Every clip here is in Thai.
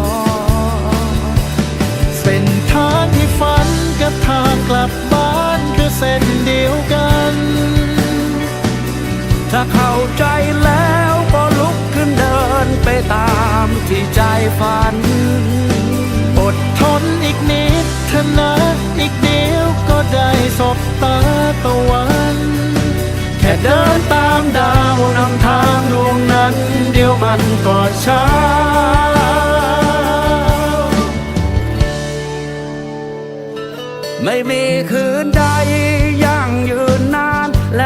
ก ถ้าเข้าใจแล้วก็ลุกขึ้นเดินไปตามที่ใจฝัน อดทนอีกนิดเถอะนะอีกเดียวก็ได้สบตาตะวัน แค่เดินตามดาวนำทางดวงนั้น เดี๋ยวมันก็เช้าไม่มีคืนใดยั่งยืน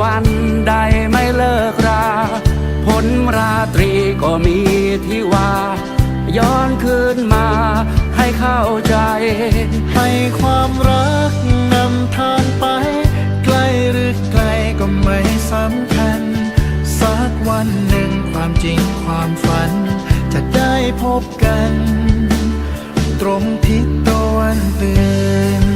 วันใดไม่เลิกรา ผลราตรีก็มีที่ว่า ย้อนคืนมาให้เข้าใจ ให้ความรักนำทางไปไกล้หรือไกลก็ไม่สำคัญ สักวันหนึ่งความจริงความฝัน จะได้พบกัน ตรงทิศตะวันตือน